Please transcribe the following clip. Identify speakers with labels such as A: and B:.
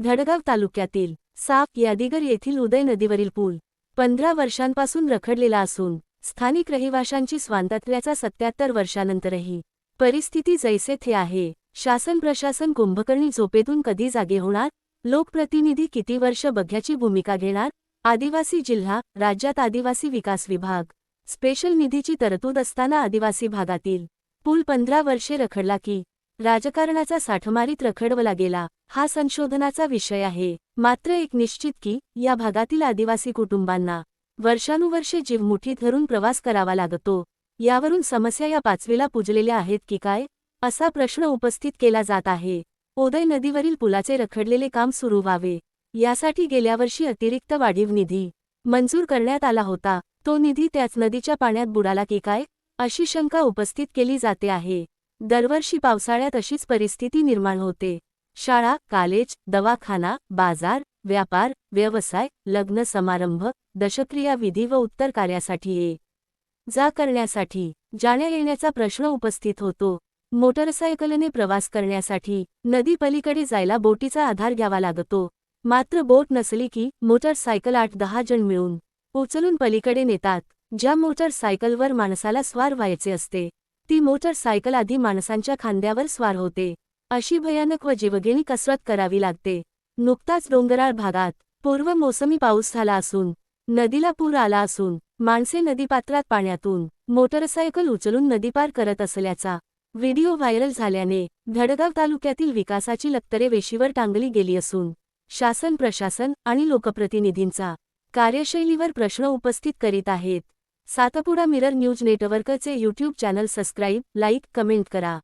A: धडगाव तालुक्यातील साप यादिगर येथील उदय नदीवरील पूल पंधरा वर्षांपासून रखडलेला असून स्थानिक रहिवाशांची स्वातंत्र्याचा सत्याहत्तर वर्षानंतरही परिस्थिती जैसे थे आहे. शासन प्रशासन कुंभकर्णी झोपेतून कधी जागे होणार? लोकप्रतिनिधी किती वर्ष बघ्याची भूमिका घेणार? आदिवासी जिल्हा राज्यात आदिवासी विकास विभाग. स्पेशल निधीची तरतूद असताना आदिवासी भागातील पूल पंधरा वर्षे रखडला की राजकारणाचा साठमारीत रखडवला गेला हा संशोधनाचा विषय आहे. मात्र एक निश्चित की या भागातील आदिवासी कुटुंबांना वर्षानुवर्षे जीवमुठी धरून प्रवास करावा लागतो. यावरून समस्या या पाचवीला पुजलेल्या आहेत की काय असा प्रश्न उपस्थित केला जात आहे. ओदय नदीवरील पुलाचे रखडलेले काम सुरू व्हावे. यासाठी गेल्या वर्षी अतिरिक्त वाढीव निधी मंजूर करण्यात आला होता. तो निधी त्याच नदीच्या पाण्यात बुडाला की काय अशी शंका उपस्थित केली जाते आहे. दरवर्षी पावसाळ्यात अशीच परिस्थिती निर्माण होते. शाळा कॉलेज दवाखाना बाजार व्यापार व्यवसाय लग्न समारंभ दशक्रिया विधी व उत्तर कार्यासाठी ये जा करण्यासाठी जाण्या येण्याचा प्रश्न उपस्थित होतो. मोटरसायकलने प्रवास करण्यासाठी नदी पलीकडे जायला बोटीचा आधार घ्यावा लागतो. मात्र बोट नसली की मोटरसायकल आठ दहा जण मिळून उचलून पलीकडे नेतात ज्या मोटरसायकलवर माणसाला स्वार व्हायचे असते. ती मोटरसायकल आधी माणसांच्या खांद्यावर स्वार होते. अशी भयानक व जीवघेणी कसरत करावी लागते. नुकताच डोंगराळ भागात पूर्व मोसमी पाऊस झाला असून नदीला पूर आला असून माणसे नदीपात्रात पाण्यातून मोटरसायकल उचलून नदीपार करत असल्याचा व्हिडिओ व्हायरल झाल्याने धडगाव तालुक्यातील विकासाची लक्तरे वेशीवर टांगली गेली असून शासन प्रशासन आणि लोकप्रतिनिधींचा कार्यशैलीवर प्रश्न उपस्थित करीत आहेत. सातपुडा मिरर न्यूज नेटवर्कचे YouTube channel subscribe like comment करा.